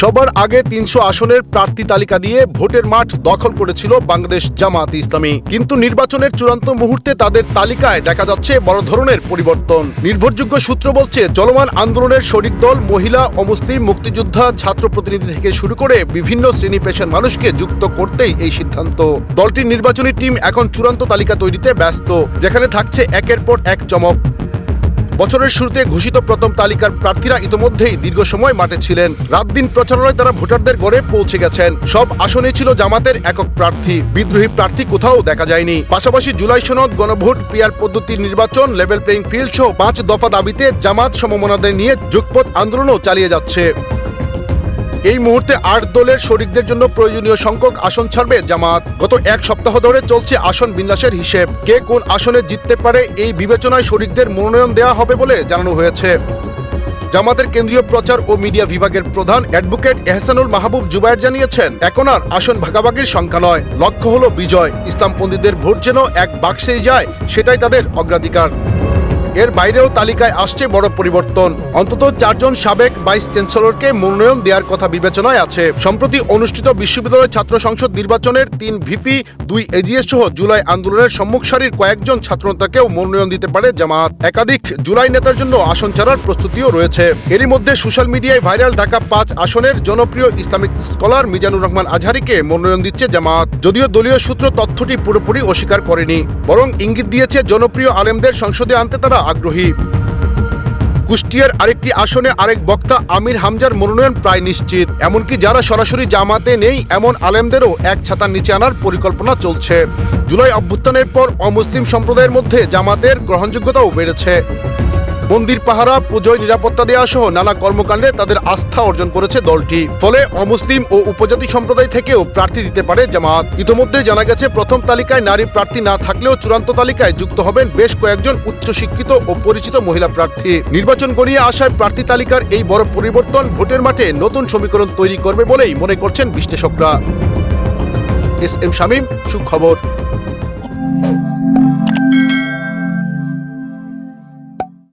সবার আগে তিনশো আসনের প্রার্থী তালিকা দিয়ে ভোটের মাঠ দখল করেছিল বাংলাদেশ জামাত ইসলামী। কিন্তু নির্বাচনের চূড়ান্ত মুহূর্তে তাদের তালিকায় দেখা যাচ্ছে বড় ধরনের পরিবর্তন। নির্ভরযোগ্য সূত্র বলছে, চলমান আন্দোলনের শরিক দল মহিলা অমুসলিম মুক্তিযোদ্ধা ছাত্র প্রতিনিধি থেকে শুরু করে বিভিন্ন শ্রেণি পেশার মানুষকে যুক্ত করতেই এই সিদ্ধান্ত। দলটির নির্বাচনী টিম এখন চূড়ান্ত তালিকা তৈরিতে ব্যস্ত, যেখানে থাকছে একের পর এক চমক। বছরের শুরুতে ঘোষিত প্রথম তালিকার প্রার্থীরা ইতোমধ্যেই দীর্ঘ সময় মাঠে ছিলেন। রাত দিন প্রচারণায় তারা ভোটারদের গড়ে পৌঁছে গেছেন। সব আসনে ছিল জামাতের একক প্রার্থী। বিদ্রোহী প্রার্থী কোথাও দেখা যায়নি। পাশাপাশি জুলাই সনদ, গণভোট, পিয়ার পদ্ধতির নির্বাচন, লেভেল প্লেইং ফিল্ড সহ পাঁচ দফা দাবিতে জামাত সমমনাদের নিয়ে যুগপথ আন্দোলনও চালিয়ে যাচ্ছে। এই মুহূর্তে আট দলের শরিকদের জন্য প্রয়োজনীয় সংখ্যক আসন ছাড়বে জামাত। গত এক সপ্তাহ ধরে চলছে আসন বিন্যাসের হিসেব। কে কোন আসনে জিততে পারে এই বিবেচনায় শরিকদের মনোনয়ন দেওয়া হবে বলে জানানো হয়েছে। জামাতের কেন্দ্রীয় প্রচার ও মিডিয়া বিভাগের প্রধান অ্যাডভোকেট এহসানুল মাহবুব জুবায়ের জানিয়েছেন, এখন আর আসন ভাগাভাগির সংখ্যা নয়। লক্ষ্য হলো বিজয়। ইসলামপন্থীদের ভোট যেন এক বাক্সেই যায়, সেটাই তাদের অগ্রাধিকার। এর বাইরেও তালিকায় আসছে বড় পরিবর্তন। অন্তত চারজন সাবেক ভাইস চ্যান্সেলরকে মনোনয়ন দেওয়ার কথা বিবেচনায় আছে। সম্প্রতি অনুষ্ঠিত বিশ্ববিদ্যালয় ছাত্র সংসদ নির্বাচনের তিন ভিপি, দুই এজিএস সহ জুলাই আন্দোলনের সম্মুখ সারির কয়েকজন ছাত্রনেতাকেও মনোনয়ন দিতে পারে জামাত। একাধিক জুলাই নেতার জন্য আসন ছাড়ার প্রস্তুতিও রয়েছে। এরই মধ্যে সোশ্যাল মিডিয়ায় ভাইরাল ঢাকা পাঁচ আসনের জনপ্রিয় ইসলামিক স্কলার মিজানুর রহমান আজহারিকে মনোনয়ন দিচ্ছে জামাত। যদিও দলীয় সূত্র তথ্যটি পুরোপুরি অস্বীকার করেনি, বরং ইঙ্গিত দিয়েছে জনপ্রিয় আলেমদের সংসদে আনতে তারা আগ্রহী। কুষ্টিয়ার আরেকটি আসনে আরেক বক্তা আমির হামজার মনোনয়ন প্রায় নিশ্চিত। এমনকি যারা সরাসরি জামাতে নেই, এমন আলেমদেরও এক ছাতার নিচে আনার পরিকল্পনা চলছে। জুলাই অভ্যুত্থানের পর অমুসলিম সম্প্রদায়ের মধ্যে জামাতের গ্রহণযোগ্যতাও বেড়েছে। মন্দির পাহারা, পুজোয় নিরাপত্তা দেওয়া সহ নানা কর্মকাণ্ডে তাদের আস্থা অর্জন করেছে দলটি। ফলে অমুসলিম ও উপজাতি সম্প্রদায় থেকেও প্রার্থী দিতে পারে জামাত। ইতোমধ্যে জানা গেছে, প্রথম তালিকায় নারী প্রার্থী না থাকলেও চূড়ান্ত তালিকায় যুক্ত হবেন বেশ কয়েকজন উচ্চশিক্ষিত ও পরিচিত মহিলা প্রার্থী। নির্বাচন গড়িয়ে আসায় প্রার্থী তালিকার এই বড় পরিবর্তন ভোটের মাঠে নতুন সমীকরণ তৈরি করবে বলেই মনে করছেন বিশ্লেষকরা। এস এম শামীম, সুখবর।